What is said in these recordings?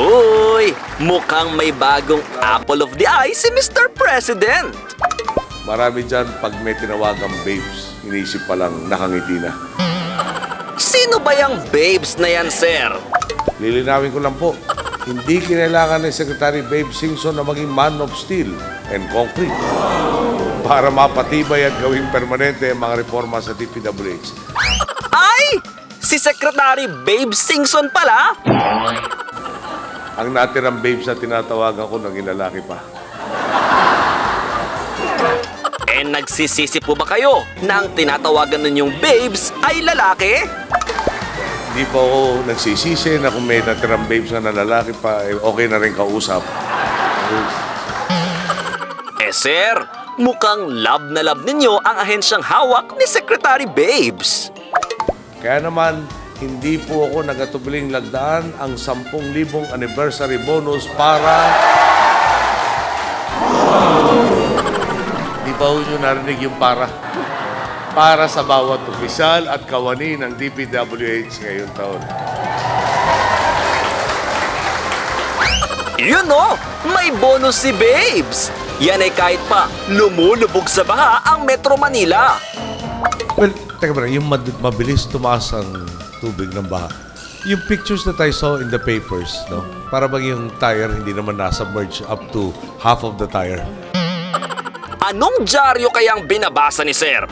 Uy, mukhang may bagong apple of the eye si Mr. President. Marami dyan, pag may tinawagang babes, inisip pa lang nakangiti na. Sino ba yung babes na yan, sir? Lilinawin ko lang po, hindi kinailangan ni Secretary Babe Singson na maging man of steel and concrete para mapatibay at gawing permanente ang mga reforma sa DPWH. Ay! Si Secretary Babe Singson pala? Ang natirang babes na tinatawagan ko, naging lalaki pa. Eh, nagsisisi po ba kayo na ang tinatawagan ninyong babes ay lalaki? Hindi po ako nagsisisi na kung may natirang babes na lalaki pa, eh, okay na rin kausap. Eh, sir, mukhang love na love ninyo ang ahensyang hawak ni Secretary Babes. Kaya naman, hindi po ako nagatubiling lagdaan ang 10,000 anniversary bonus para... Di ba nyo narinig yung para? Para sa bawat opisyal at kawani ng DPWH ngayong taon. Yun o, may bonus si Babes. Yan ay kahit pa lumulubog sa baha ang Metro Manila. Well, teka ba, yung mabilis tumaas ang tubig ng baha. Yung pictures that I saw in the papers, no? Para bang yung tire hindi naman nasa merge up to half of the tire. Anong dyaryo kayang binabasa ni Sir?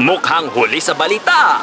Mukhang huli sa balita.